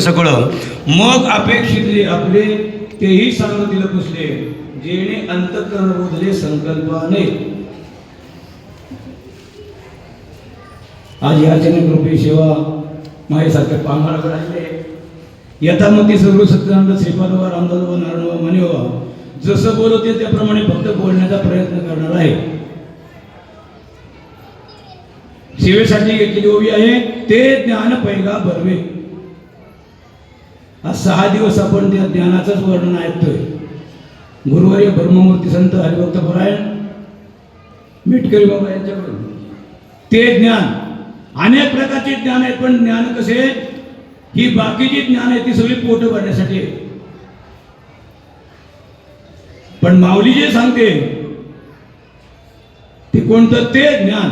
सगळं. मग अपेक्षित आपले तेही सांगतील पुसले जेणे अंतकरण रोधले संकल्पाने. आज याचने कृपे सेवा माझ्यासारख्या पांघाळकडे आले यथामती सर्व सत्यानंद श्रीपादवा रामदासवा नारायणवा मनेवा जसं बोलवते त्याप्रमाणे फक्त बोलण्याचा प्रयत्न करणार आहे. सेवेसाठी घेतलेली ओवी आहे ते ज्ञान पैगा बरवे आज सहा दिवस आपण त्या ज्ञानाचंच वर्णन ऐकतोय. गुरुवारी ब्रह्ममूर्ती संत हरिभक्त परायण मिटकरी बाबा यांच्याकडून. ते ज्ञान अनेक प्रकारचे ज्ञान आहेत पण ज्ञान कसे ही बाकीची ज्ञान आहे ती सगळी पोट भरण्यासाठी पण माऊली जे सांगते ते कोणतं? ते ज्ञान.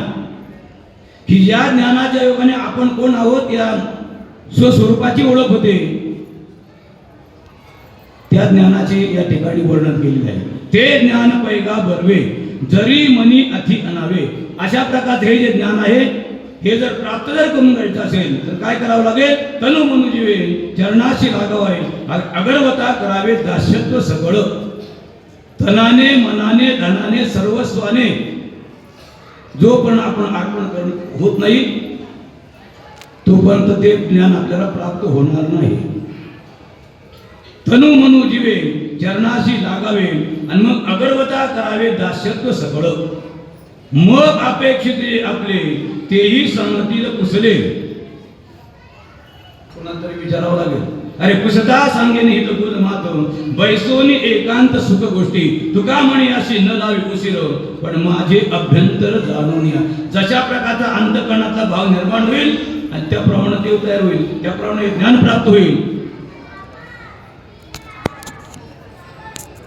की या ज्ञानाच्या योगाने आपण कोण आहोत? या स्वस्वरूपाची ओळख होते. त्या ज्ञानाचे या ठिकाणी वर्णन केलेले आहे. ते ज्ञान पैगा बरवे जरी मनी अति अनावे अशा प्रकारचे हे जे ज्ञान आहे हे जर प्राप्त जर करून घ्यायचं असेल तर काय करावं लागेल? तनु म्हणून जीवे चरणाशी लागावे अगरवता करावे दास्यत्व सगळं तनाने मनाने धनाने सर्वस्वाने. जोपर्यंत आपण आक्रमण कर होत नाही तोपर्यंत ते ज्ञान आपल्याला प्राप्त होणार नाही. तनु मनु जीवे चरणाशी लागावे आणि मग अगरवता करावे दास्यत्व सगळं मग अपेक्षित आपले तेही संगतीला कुसले कोणातरी विचारावं लागेल. अरे कुसता सांगेन हित गुल मात. बैसोनी एकांत सुख गोष्टी. तुका म्हणे अशी न लावी उशीर. पण माझे अभ्यंतर जाणून या जशा प्रकारचा अंतकरणाचा भाव निर्माण होईल आणि त्याप्रमाणे देव तयार होईल. त्याप्रमाणे ज्ञान प्राप्त होईल.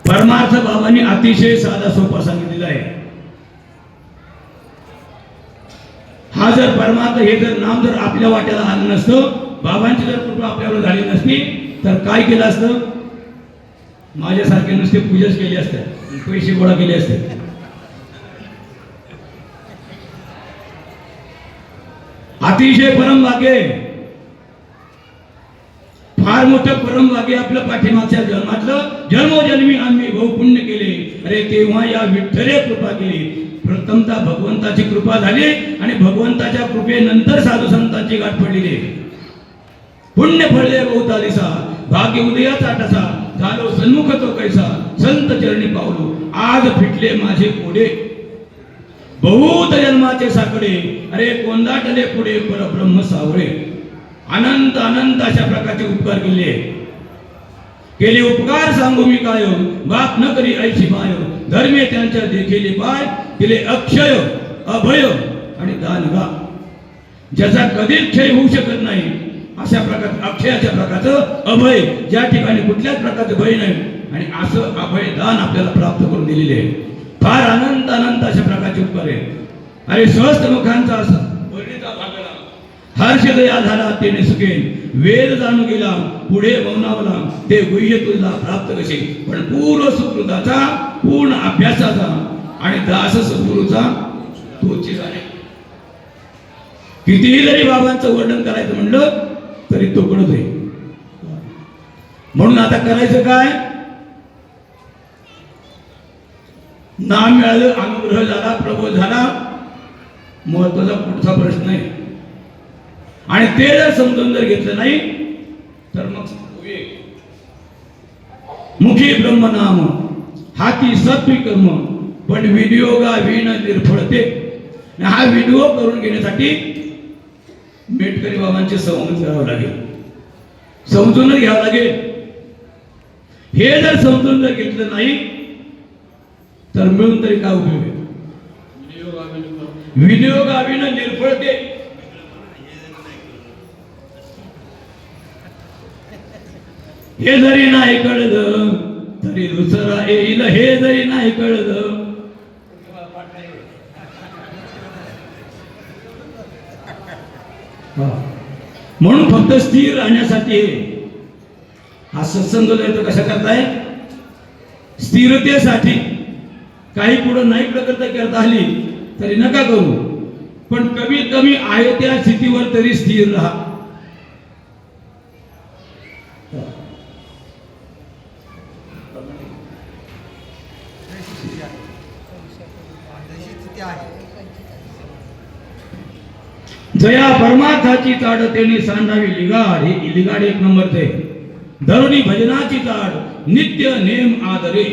परमार्थ बाबांनी अतिशय साधा सोपा सांगितलेला आहे. हा जर परमार्थ हे जर नाम जर आपल्या वाट्याला आलं नसतं बाबांची जर कृपा आपल्यावर झाली नसती तर काय केलं असतं? माझ्यासारखे नुसते पूजाच केली असते. पैसे गोळा केले असते. अतिशय परम भाग्य आहे. मोठं परम भाग्य आपलं पाठीमागच्या जन्मातलं. जन्मोजन्मी आम्ही बहुपुण्य केले. अरे तेव्हा या विठ्ठले कृपा केली. प्रथमता भगवंताची कृपा झाली आणि भगवंताच्या कृपेनंतर साधू संतांची गाठ पडलेली. पुण्य फळले बहुता दिसा भाग्य उदयाचा टसा झालो सन्मुख तो कैसा. संत चरणी पावलो. आज फिटले माझे कोडे. बहुत जन्माचे साकडे. अरे कोंदाटले पुढे परब्रह्म सावळे अनंत अनंत अशा प्रकारचे उपकार केले. केले उपकार सांगू मी काय हो? बाप न करी ऐशी माय हो. धर्मे त्यांच्या देखील पाय. केले अक्षय हो, अभय आणि दानगा ज्याचा कधीच क्षय होऊ शकत नाही. अशा प्रकार अक्षयाच्या प्रकारचं अभय. ज्या ठिकाणी कुठल्याच प्रकारचं भय नाही. आणि असं अभय दान आपल्याला प्राप्त करून दिलेले आहे. फार अनंत अनंत अशा प्रकारचे उपकार आहे अरे सहस्त मुखांचा असं हर्षदया झाला तेने सुखेन वेद जाणू गेला पुढे भवनावला ते गुह्य तुला प्राप्त कसे? पण पूर्व सुकृताचा पूर्ण अभ्यासाचा आणि दास सद्गुरूचा तोची झाले कितीही जरी बाबांचं वर्णन करायचं म्हणलं तरी तो कळत आहे. म्हणून आता करायचं काय? नाम मिळालं अनुग्रह झाला प्रबोध झाला. महत्त्वाचा पुढचा प्रश्न आहे. आणि ते जर समजून जर घेतलं नाही तर मग. मुखी ब्रह्मनाम हाती सत्वी कर्म पण विनियोगा विण निर्फळते. आणि हा विनियोग करून घेण्यासाठी मेटकरी बाबांचे संवाद करावं लागेल. समजूनच घ्यावं लागेल. हे जर समजून जर घेतलं नाही तर मिळून तरी काय उपयोग आहे? विनियोगाविन निर्फळते. हे जरी नाही कळलं तरी दुसरा येईल हे जरी नाही कळलं. म्हणून फक्त स्थिर राहण्यासाठी हा. सत्संग आहे तो कशा करताय? स्थिरतेसाठी. काही पुढं नाही प्रकल्प करता आली तरी नका करू. पण कमीत कमी आहे त्या स्थितीवर तरी स्थिर राहा. जया परमार्थाची ताड तेने सांडावी लिगाड. हे लिगाड एक नंबरचे धरुणी भजनाची ताड नित्य नेम आदरे.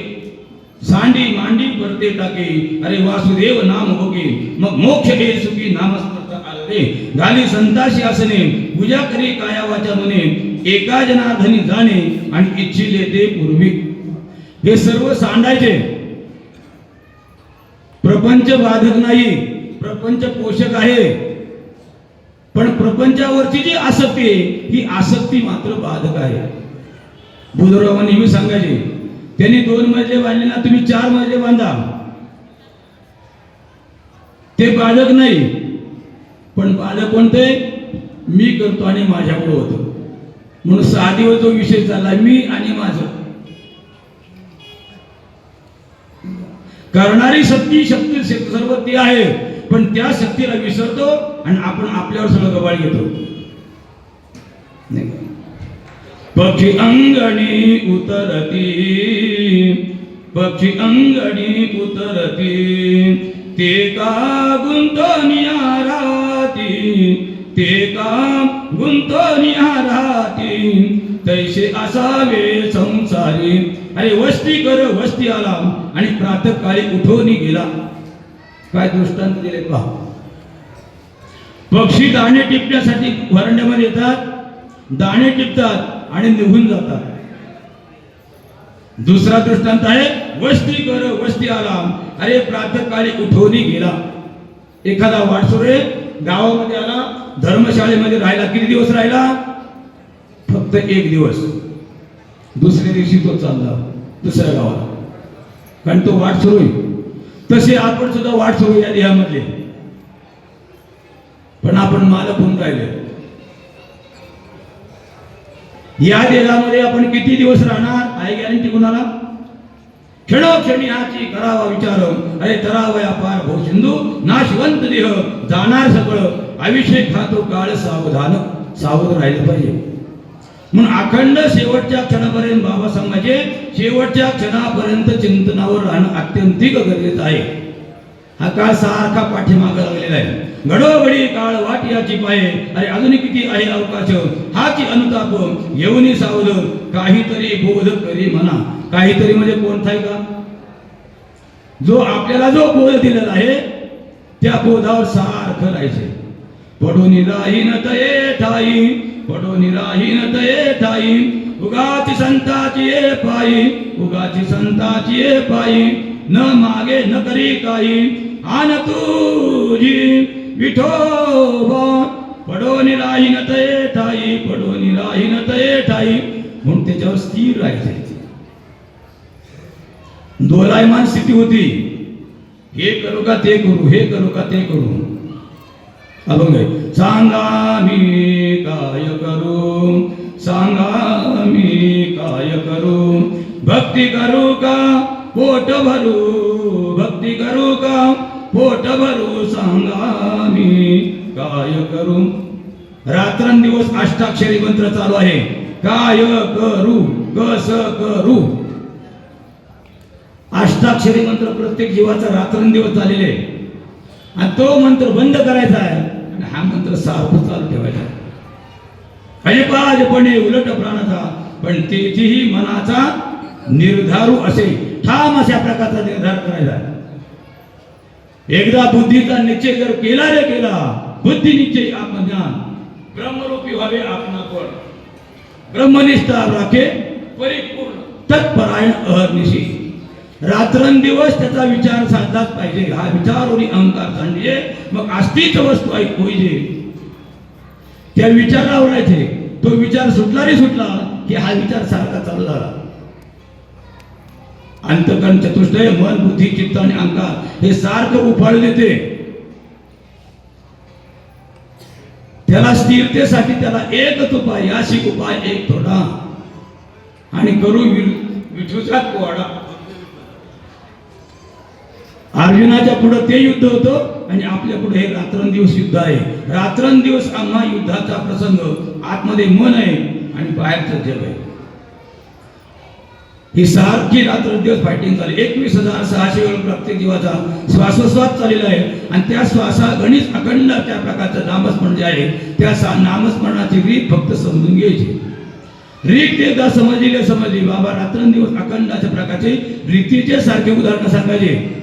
सांडी मांडी परते टाके. अरे वासुदेव नाम होगे. मग मोक्ष हे सुखी नामस्मृत आले झाली संताशी असणे. पूजा करी कायावाच्या मने. म्हणे एका जनाधनी जाणे आणि इच्छिले ते पूर्वी. हे सर्व सांडायचे. प्रपंच बाधक नाही. प्रपंच पोषक आहे. पण प्रपंचावरची जी आसक्ती आहे ही आसक्ती मात्र बाधक आहे. बुधराव नेहमी सांगायचे त्यांनी दोन मजले बांधले ना तुम्ही चार मजले बांधा. ते बाधक नाही पण बाधक कोणते? मी करतो आणि माझ्याकडे होतो. म्हणून सहा दिवस जो विषय चालला मी आणि माझं. करणारी शक्ती शक्ती सर्व ती आहे. पण त्या शक्तीला विसरतो आणि आपण आपल्यावर सगळं गबाळ घेतो. पक्षी अंगणी उतरती पक्षी अंगणी उतरती ते का गुंतवणिया राहती ते का गुंतवणिया राहती तैसे असावे संसारी. अरे वस्ती कर वस्ती आला. आणि प्रातःकाळी उठवून गेला. काय दृष्टांत दिले पहा पक्षी दाणे टिपण्यासाठी वरंड्यामध्ये येतात दाणे टिपतात आणि निघून जातात. दुसरा दृष्टांत आहे वस्ती कर वस्ती आला अरे प्रातःकाळी उठवणी गेला. एखादा वाटसुरे गावामध्ये आला धर्मशाळेमध्ये राहिला किती दिवस राहिला? फक्त एक दिवस. दुसऱ्या दिवशी तो चालला दुसऱ्या गावाला. कारण तो वाट सुरू आहे तसे आपण सुद्धा वाट सुरू या देहामध्ये पण आपण मालक होऊन राहिले. या देहामध्ये आपण किती दिवस राहणार? आहे गॅरंटी कुणाला? क्षणोक्षणी हाची करावा विचार. अरे तरावया पार भो सिंधू. नाशवंत देह. जाणार सगळं. आयुष्य खातो काळ सावधान. सावध राहिलं पाहिजे. म्हणून अखंड शेवटच्या क्षणापर्यंत बाबा म्हणजे शेवटच्या क्षणापर्यंत चिंतनावर राहणं अत्यंतिक गरजेचं आहे. हा काळ सारखा पाठीमागे लागलेला आहे. घडोघडी काळ वाट याची पाये. अरे अजून किती आहे अवकाश? हाची अनुताप. येऊन सावध. काहीतरी बोध करी म्हणा. काहीतरी म्हणजे कोणता आहे का? जो आपल्याला जो बोध दिलेला आहे त्या बोधावर सारखं राहायचे. पडून राहीन तये ठाई पडो राहीन तये ठाई उगाची संताची ये पायी उगाची संताची ये पायी न मागे न करी काही. आन तुझी विठोबा पडोनी राहीन तये ठाई पडोनी राहीन तये ठाई म्हणून त्याच्यावर स्थिर राहायचे. दोलायमान स्थिती होती. हे करू का ते करू हे करू का ते करू. अभंग आहे. सांगा मी काय करू? सांगा मी काय करू? भक्ती करू का? पोट भरू? भक्ती करू का? पोट भरू? सांगा मी काय करू? रात्रंदिवस अष्टाक्षरी मंत्र चालू आहे. काय करू? कस करू? अष्टाक्षरी मंत्र प्रत्येक जीवाचा रात्रंदिवस चाललेले आहे. आणि तो मंत्र बंद करायचा आहे. आणि सारखं चालू ठेवायचा. अजिबाजपणे उलट प्राणाचा पण तेथेही मनाचा निर्धारू असे ठाम अशा प्रकारचा निर्धार करायचा. एकदा बुद्धीचा निश्चय जर केला रे केला बुद्धी निश्चय आत्मज्ञान. ब्रह्मरूपी व्हावे आपण. ब्रह्मनिष्ठा राखे परिपूर्ण. तत्परायण अहर्निशी. रात्रंदिवस त्याचा विचार साधलाच पाहिजे. हा विचार आणि अहंकार सांडले मग अस्तित्व वस्तू ऐक होईजे त्या विचारावर राहायचे तो. विचार सुटला रे सुटला की हा विचार सारखा चालला अंतकरण चतुष्टय मन बुद्धी चित्त आणि अंकार हे सारखं उफाळ देते त्याला स्थिरतेसाठी त्याला एकच उपाय याशिक उपाय एक थोडा आणि करू विर- कोडा अर्जुनाच्या पुढे ते युद्ध होतं आणि आपल्या पुढे हे रात्रंदिवस युद्ध आहे. रात्रंदिवस आम्हा युद्धाचा प्रसंग आतमध्ये मन आहे आणि बाहेरचं जग आहे. ही सारखी रात्र दिवस फायटिंग चालली. एकवीस हजार सहाशे वेळ प्रत्येक जीवाचा श्वासोश्वास चाललेला आहे. आणि त्या श्वासा गणित अखंड त्या प्रकारचं नामस्मरण जे आहे त्या सा नामस्मरणाची रीत फक्त समजून घ्यायची. रीत एकदा समजली समजली. बाबा रात्रंदिवस अखंडाच्या प्रकारचे रीतीचे सारखे उदाहरण सांगायचे.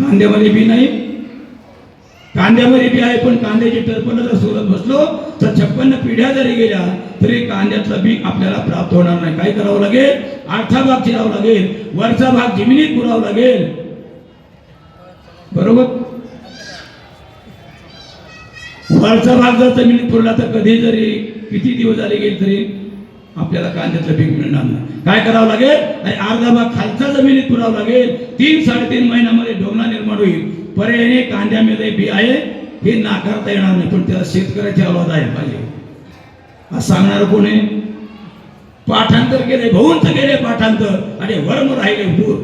कांद्यामध्ये बी नाही. कांद्यामध्ये बी आहे पण कांद्याची टरपण जर सोडत बसलो तर छप्पन्न पिढ्या जरी गेल्या तरी कांद्यातलं बी आपल्याला प्राप्त होणार नाही. काय करावं लागेल? आठचा भाग चिरावा लागेल वरचा भाग जमिनीत पुरावा लागेल. बरोबर? वरचा भाग जर जमिनीत पुरला तर कधी जरी किती दिवस झाले गेले तरी आपल्याला कांद्याचं पीक मिळणार नाही. काय करावं लागेल? आणि अर्धा भाग खालचा जमिनीत पुरावं लागेल. तीन साडेतीन महिन्यामध्ये डोंगरा निर्माण होईल. पर्यायने कांद्यामध्ये बी आहे. हे नाकारता येणार नाही पण त्याला शेतकऱ्याची आवाज आहे पाहिजे. आज सांगणार कोण आहे? पाठांतर केले भवंत गेले पाठांतर. आणि वर्म राहिले दूर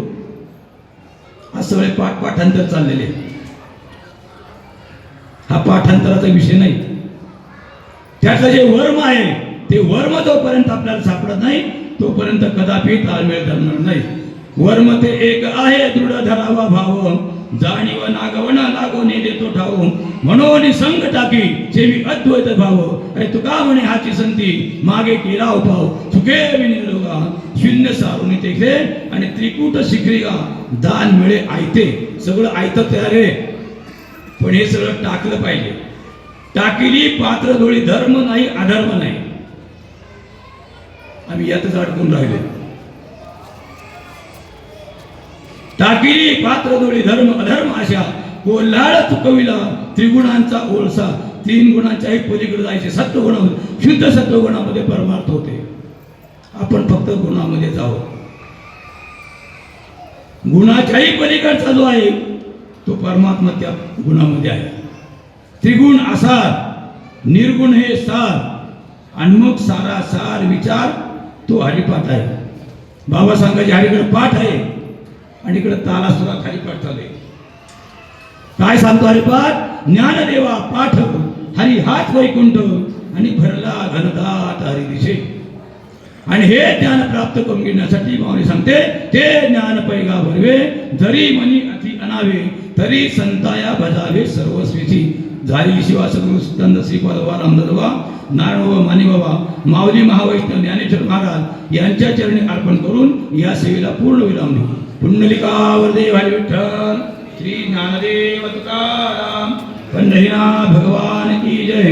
असं सगळे पाठ पाठांतर चाललेले हा पाठांतराचा विषय नाही. त्याचं जे वर्म आहे ते वर्म जोपर्यंत आपल्याला सापडत नाही तोपर्यंत कदापि ताळमेळ धरणार नाही. वर्म ते एक आहे दृढ धरावा भाव. जाणीव नागवण लागो ने देतो ठाव. म्हणून संग टाकी सेवी अद्वैत भाव. अरे तुका म्हणे हाची संती मागे केला उपाव. चुके विनिरोगा शून्य सारून तेथे आणि त्रिकूट शिखरीगा दान मिळे आयते. सगळं आयतं तयार आहे पण हे सगळं टाकलं पाहिजे. टाकिली पात्र डोळी धर्म नाही अधर्म नाही. आम्ही यातच अडकून राहिले. टाकिली पात्र दोळी धर्म अधर्म अशा कोल्हाळ चुकविला त्रिगुणांचा ओळसा. तीन गुणांच्याही पलीकडे जायचे सत्व गुणामध्ये शुद्ध सत्व गुणामध्ये परमार्थ होते. आपण फक्त गुणामध्ये जावं. गुणाच्याही पलीकडचा जो आहे तो परमात्मा त्या गुणामध्ये आहे. त्रिगुण असार निर्गुण हे सार आणि मग सारा सार विचार तो हरिपाठ आहे. बाबा सांगायचे हरिकडे पाठ आहे आणि इकडे ताला सुद्धा खाली पाठ चालू आहे. काय सांगतो हरिपाठ? ज्ञानदेवा पाठ हरी हाच वैकुंठ आणि भरला घनदाट हरी दिशे आणि हे ज्ञान प्राप्त करून घेण्यासाठी माऊली सांगते ते ज्ञान पैगा भरवे जरी मनी अति अनावे तरी संताया भजावे सर्वस्वीची झाली शिवा सद्गुरु सिद्धांत रामदवा वा नारायण बाबा माने बाबा माऊली महावैष्णव ज्ञानेश्वर महाराज यांच्या चरणी अर्पण करून या सेवेला पूर्ण विराम देऊ. पुंडलिकावर देव विठ्ठल श्री ज्ञानदेव तुकाराम पंढरीनाथ भगवान की जय.